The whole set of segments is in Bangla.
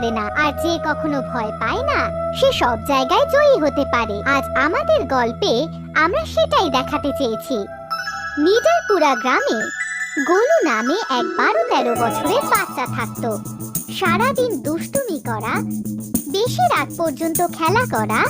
পারে না। আর যে কখনো ভয় পায় না, সে সব জায়গায় জয়ী হতে পারে। আজ আমাদের গল্পে আমরা সেটাই দেখাতে চেয়েছি। নিডারপুরা গ্রামে গোলু নামে এক বারো তেরো বছরের বাচ্চা থাকতো। সারাদিন দুষ্টুমি করা, বেশি রাত পর্যন্ত খেলা করা,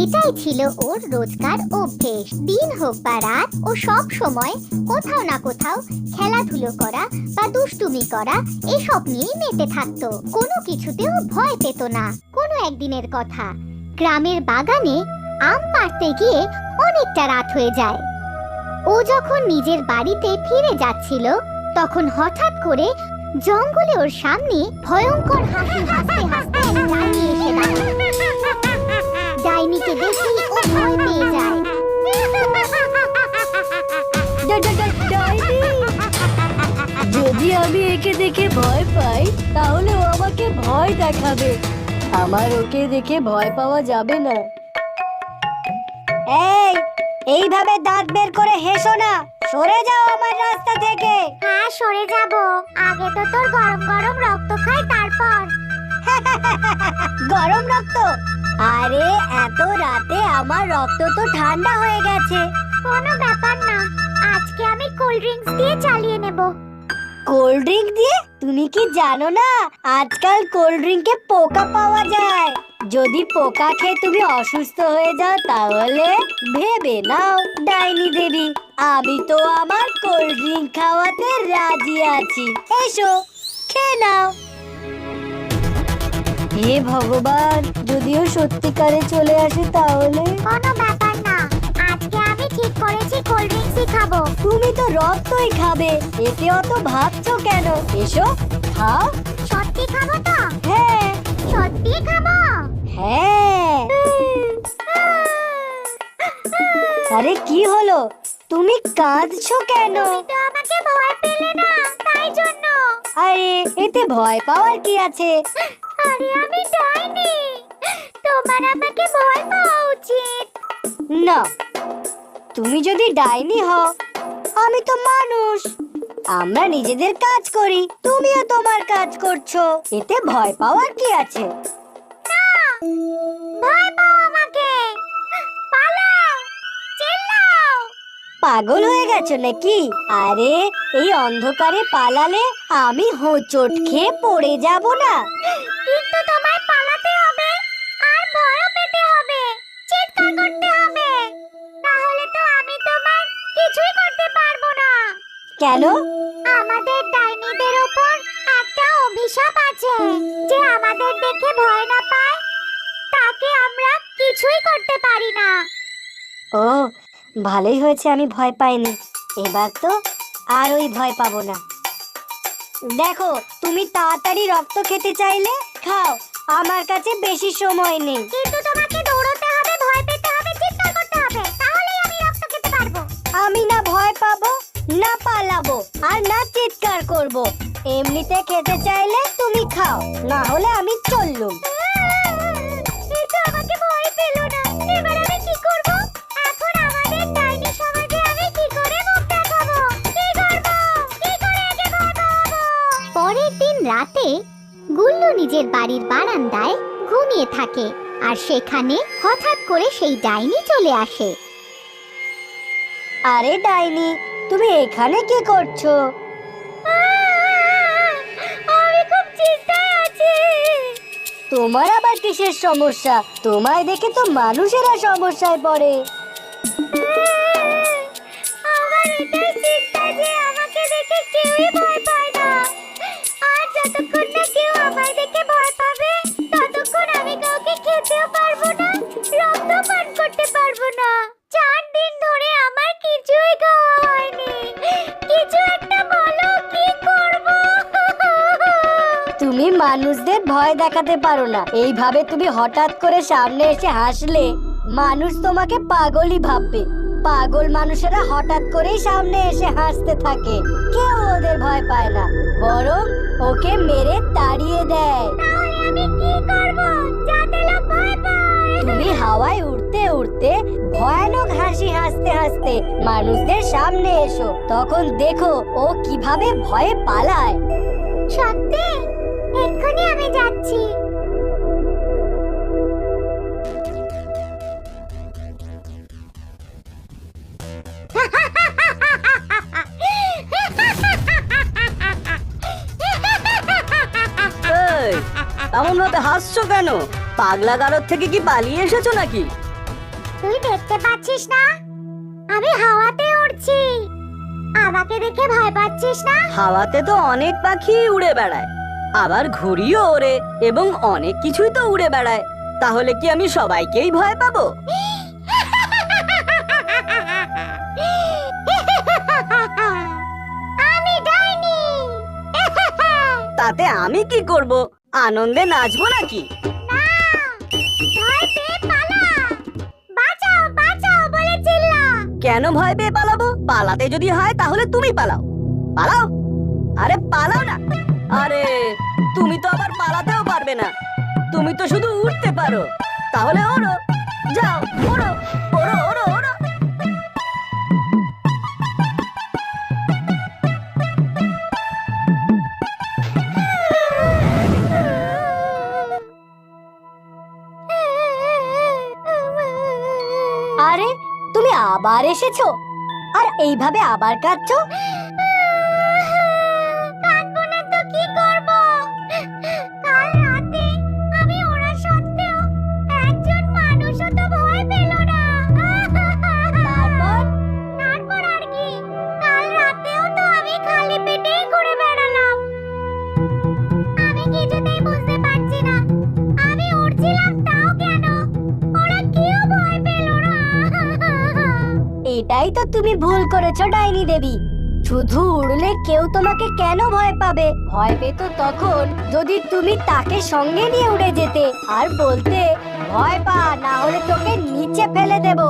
এটাই ছিল ওর রোজকার অভ্যেস। দিন হোক বা রাত, ও সব সময় কোথাও না কোথাও খেলাধুলো করা বা দুষ্টুমি করা, এসব নিয়েই মেতে থাকতো। কোনো কিছুতেও ভয় পেত না, কোনো একদিনের কথা। গ্রামের বাগানে আম পাড়তে গিয়ে অনেকটা রাত হয়ে যায়। ও যখন নিজের বাড়িতে ফিরে যাচ্ছিল, তখন হঠাৎ করে জঙ্গলে ওর সামনে ভয়ঙ্কর হাসি হাসতে হাসতে ডাইনি এসে দাঁড়ায়। ডাইনিকে ও ভয় পেয়ে যায়। যদি আমি একে দেখে ভয় পাই তাহলে ও আমাকে ভয় দেখাবে। আমার ওকে দেখে ভয় পাওয়া যাবে না। এই এইভাবে দাঁত বের করে হেসো না। সরে যাও আমার রাস্তা থেকে। হ্যাঁ সরে যাব। আগে তো তোর গরম গরম রক্ত খাই তারপর। গরম রক্ত? আরে এত রাতে আমার রক্ত তো ঠান্ডা হয়ে গেছে। কোনো ব্যাপার না। আজকে আমি কোল্ড ড্রিঙ্কস দিয়ে চালিয়ে নেব। কোল্ড ড্রিঙ্ক দিয়ে? তুমি কি জানো না? আজকাল কোল্ড ড্রিঙ্কে পোকা পাওয়া যায়। যদি পোকা খেয়ে তুমি অসুস্থ হয়ে যাও, তাহলে ভেবে নাও, ডাইনি দেবী। আমি তো আমার কোল্ড ড্রিঙ্ক খাওয়াতে রাজি আছি। এসো, খেয়ে নাও। হে ভগবান, যদিও সত্যিকারে চলে আসে তাহলে? কোনো ব্যাপার করেছি কোল্ড ড্রিঙ্কসই খাব। তুমি তো রক্তই খাবে। এতে অত ভাবছ কেন? এসো, খাও। সত্যি খাব তো? হ্যাঁ। সত্যি খাব? হ্যাঁ। আরে কি হলো? তুমি কাঁদছো কেন? আমাকে ভয় পেলে না, তাই জন্য। আরে, এতে ভয় পাওয়ার কি আছে? আরে, আমি ডাইনি তোমার আমাকে ভয় পাওয়া উচিত। না তুমি যদি ডাইনি হও আমি তো মানুষ। আমরা নিজেদের কাজ করি তুমিও তোমার কাজ করছ। এতে ভয় পাওয়ার কি আছে? ভয় পাও আমাকে। পালাও চিল্লাও। পাগল হয়ে গেছো নাকি? আরে এই অন্ধকারে পালালে আমি হোঁচট খেয়ে পড়ে যাব না। কিন্তু তোমায় পালাতে কেন? আমাদের ডাইনিদের উপর একটা অভিশাপ আছে যে আমাদের দেখে ভয় না পায়। তাকে আমরা কিছুই করতে পারি না। ও ভালোই হয়েছে আমি ভয় পাইনি। এবার তো আর ওই ভয় পাবো না। দেখো তুমি তাড়াতাড়ি রক্ত খেতে চাইলে খাও। আমার কাছে বেশি সময় নেই। কিন্তু না পালাবো আর না চিৎকার করব। এমনিতে খেতে চাইলে তুমি খাও না হলে আমি চললুম। পরের দিন রাতে গুল্লু নিজের বাড়ির বারান্দায় ঘুমিয়ে থাকে আর সেখানে হঠাৎ করে সেই ডাইনি চলে আসে। আরে ডাইনি তুমি এখানে কি করছ? আমি খুব চিন্তায় আছি। তোমার আবার কিসের সমস্যা? তোমায় দেখে তো মানুষেরা সমস্যায় পড়ে। আমার এটাই চিন্তা যে আমাকে দেখে কেউই ভয় দেখাতে পারো না। এইভাবে তুমি হঠাৎ করে সামনে এসে হাসলে মানুষ তোমাকে পাগলই ভাববে। পাগল মানুষেরা হঠাৎ করেই সামনে এসে হাসতে থাকে। কেউ ওদের ভয় পায় না বরং ওকে মেরে তাড়িয়ে দেয়। তুমি হাওয়ায় উড়তে উড়তে ভয়ানক হাসি হাসতে হাসতে মানুষদের সামনে এসো। তখন দেখো ও কীভাবে ভয়ে পালায়। সত্যি? এক্ষুনি আমি যাচ্ছি। এমন ভাবে হাসছো কেন? পাগলা গারদ থেকে কি পালিয়ে এসেছ নাকি? তুই দেখতে পাচ্ছিস না? আমি হাওয়াতে উড়ছি। আমাকে দেখে ভয় পাচ্ছিস না? হাওয়াতে তো অনেক পাখি উড়ে বেড়ায়। আবার ঘুড়িও ওড়ে এবং অনেক কিছুই তো উড়ে বেড়ায়। তাহলে কি আমি সবাইকেই ভয় পাবো? তাতে আমি কি করব? আনন্দে নাচবো নাকি? কেন ভয় পেয়ে পালাবো? পালাতে যদি হয় তাহলে তুমি পালাও। পালাও? আরে পালাও না। আরে, তুমি তো আবার পালাতেও পারবে না। তুমি তো শুধু উঠতে পারো। তাহলে ওড়ো, যাও ওড়ো। আরে, তুমি আবার এসেছ? আর এইভাবে আবার কাঁদছো? তো তুমি ভুল করেছ ডাইনি দেবী। শুধু উড়লে কেউ তোমাকে কেন ভয় পাবে? ভয় পেত তখন যদি তুমি তাকে সঙ্গে নিয়ে উড়ে যেতে। আর বলতে ভয় পা না হলে তোকে নিচে ফেলে দেব।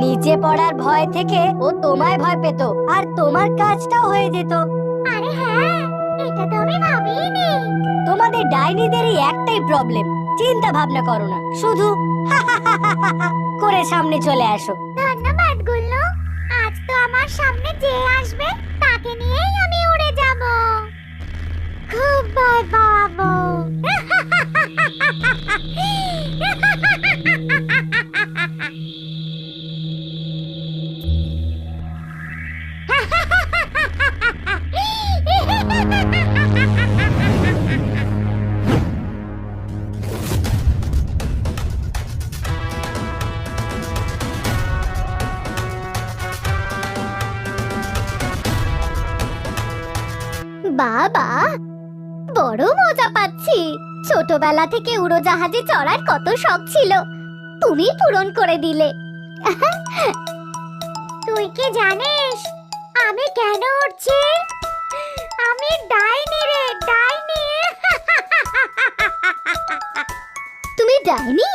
নিচে পড়ার ভয় থেকে ও তোমায় ভয় পেত আর তোমার কাজটাও হয়ে যেত। আরে হ্যাঁ এটা তো আমি ভাবিনি। তোমাদের ডাইনিদেরই একটাই প্রবলেম চিন্তা ভাবনা করো না। শুধু করে সামনে চলে আসো। তো আমার সামনে যে আসবে তাকে নিয়েই আমি উড়ে যাব। খুব ভয় পাবো। বাবা ছোটবেলা থেকে উড়োজাহাজে চড়ার কত শখ ছিল। তুমি পূরণ করে দিলে। তুই কি জানিস, আমি কেন উঠছি আমি ডাইনি রে, ডাইনি। তুমি ডাইনি?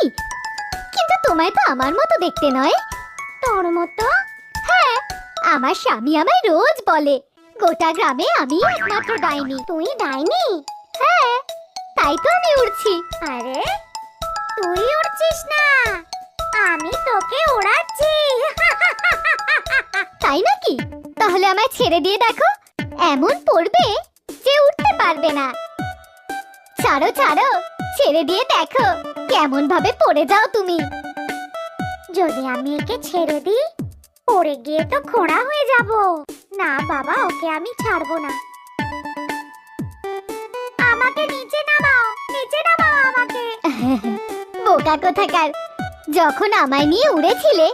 কিন্তু তোমায় তো আমার মতো দেখতে নয়। তোর মতো? হ্যাঁ আমার স্বামী আমায় রোজ বলে, গোটা গ্রামে আমি একমাত্র ডাইনি। তুই ডাইনি? হ্যাঁ। তাই তো আমি উড়ছি। আরে, তুই উড়ছিস না। আমি তোকে উড়াচ্ছি। তাই নাকি? তাহলে আমায় ছেড়ে দিয়ে দেখো, এমন পড়বে যে উঠতে পারবে না। ছাড়ো ছাড়ো, ছেড়ে দিয়ে দেখো কেমন ভাবে পড়ে যাও তুমি। যদি আমি একে ছেড়ে দিই, পড়ে গিয়ে তো খোঁড়া হয়ে যাব। না, বাবা, ওকে আমি ছাড়বো না। আমাকে নিচে আমাকে বোকা কোথাকার। যখন আমায় নিয়ে উড়েছিলে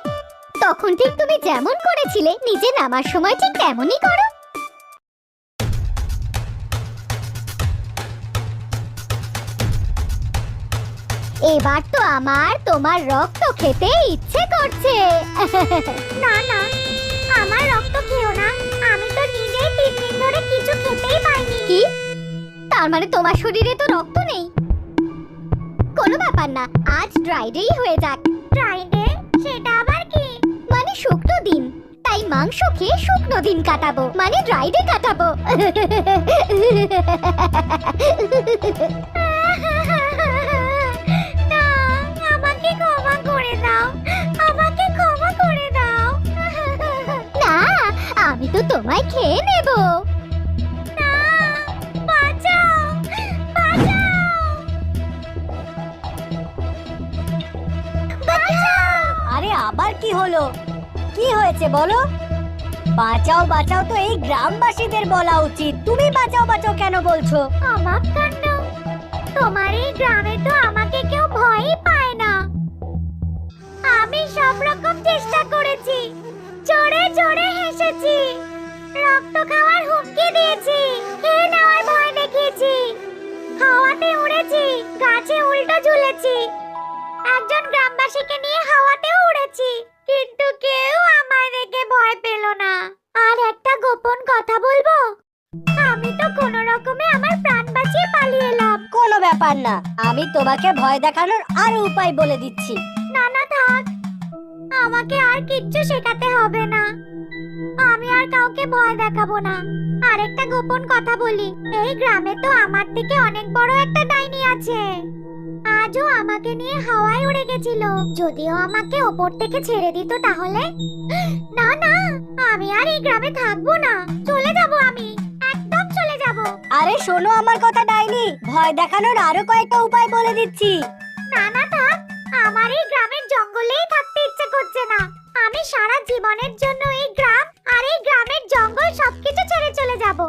তখন ঠিক তুমি যেমন করেছিলে নিজে নামার সময় ঠিক তেমনই করো। এবার তো আমার তোমার রক্ত খেতে ইচ্ছে করছে। না না আমার রক্ত খেও না। আমি তো নিজেই তিন দিন ধরে কিছু খেতেই পাইনি। কি? তার মানে তোমার শরীরে তো রক্ত নেই? কোনো ব্যাপার না আজ ড্রাইডেই হয়ে যাক। ড্রাইডে সেটা আবার কি? মানে শুকনো দিন। তাই মাংস খেয়ে শুকনো দিন কাটাবো মানে ড্রাইডে কাটাবো। না আমাকে ক্ষমা করে দাও। আমাকে ক্ষমা করে দাও। না আমি তো তোমায় খেয়ে নেব। আবার কি হলো? কি হয়েছে বলো? বাঁচাও বাঁচাও তো এই গ্রামবাসীদের বলা উচিত। তুমি বাঁচাও বাঁচাও কেন বলছো? আমার কাণ্ড। তোমার এই গ্রামে তো আমাকে কেউ ভয়ই পায় না। আমি সব রকম চেষ্টা করেছি। জোরে জোরে হেসেছি। রক্ত খাওয়ার হুমকি দিয়েছি। খেয়ে নেওয়ার ভয় দেখিয়েছি। হাওয়াতে উড়েছি, গাছে উল্টো ঝুলেছি। একজন গ্রামবাসীকে নিয়ে হাওয়াতে উড়েছি কিন্তু কেউ আমার দেখে ভয় পেল না। আর একটা গোপন কথা বলব? আমি তো কোনো রকমে আমার প্রাণ বাঁচিয়ে পালিয়ে এলাম। কোনো ব্যাপার না আমি তোমাকে ভয় দেখানোর আরও উপায় বলে দিচ্ছি। না না থাক। আমাকে আর কিচ্ছু শেখাতে হবে না। আমি আর কাউকে ভয় দেখাবো না। আরেকটা গোপন কথা বলি এই গ্রামে তো আমার থেকে অনেক বড় একটা ডাইনি আছে। আজও আমাকে নিয়ে হাওয়ায় উড়ে গেছিল। যদিও আমাকে ওপর থেকে ছেড়ে দিত তাহলে? না না আমি আর এই গ্রামে থাকব না। চলে যাব আমি একদম চলে যাব। আরে শোনো আমার কথা ডাইনি ভয় দেখানোর আরও কয়েকটা উপায় বলে দিচ্ছি। না না থাক আমার এই গ্রামের জঙ্গলেই থাকতে ইচ্ছে করছে না। আমি সারা জীবনের জন্য এই গ্রাম আর এই গ্রামের জঙ্গল সবকিছু ছেড়ে চলে যাব।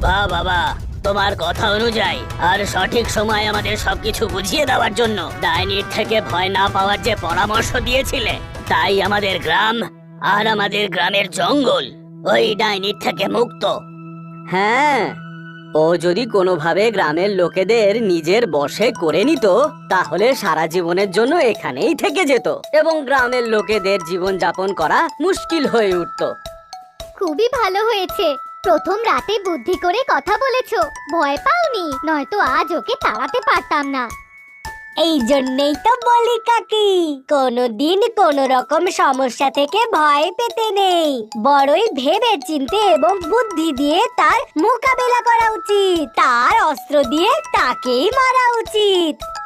বা বাবা, তোমার কথা অনুযায়ী, আর সঠিক সময় আমাদের সবকিছু বুঝিয়ে দেওয়ার জন্য ডাইনির থেকে ভয় না পাওয়ার যে পরামর্শ দিয়েছিলে, তাই আমাদের গ্রাম আর আমাদের গ্রামের জঙ্গল ওই ডাইনির থেকে মুক্ত। হ্যাঁ ও যদি কোনোভাবে গ্রামের লোকেদের নিজের বশে করে নিত, তাহলে সারা জীবনের জন্য এখানেই থেকে যেত এবং গ্রামের লোকেদের জীবন যাপন করা মুশকিল হয়ে উঠত। খুবই ভালো হয়েছে। প্রথম রাতে বুদ্ধি করে কথা বলেছ। ভয় পাওনি, নয়তো আজ ওকে তাড়াতে পারতাম না। এই জন্যই তো বলি কাকি, কোনোদিন কোনো রকম সমস্যা থেকে ভয় পেতে নেই। বড়ই ভেবে চিনতে এবং বুদ্ধি দিয়ে তার মোকাবেলা করা উচিত। তার অস্ত্র দিয়ে তাকেই মারা উচিত।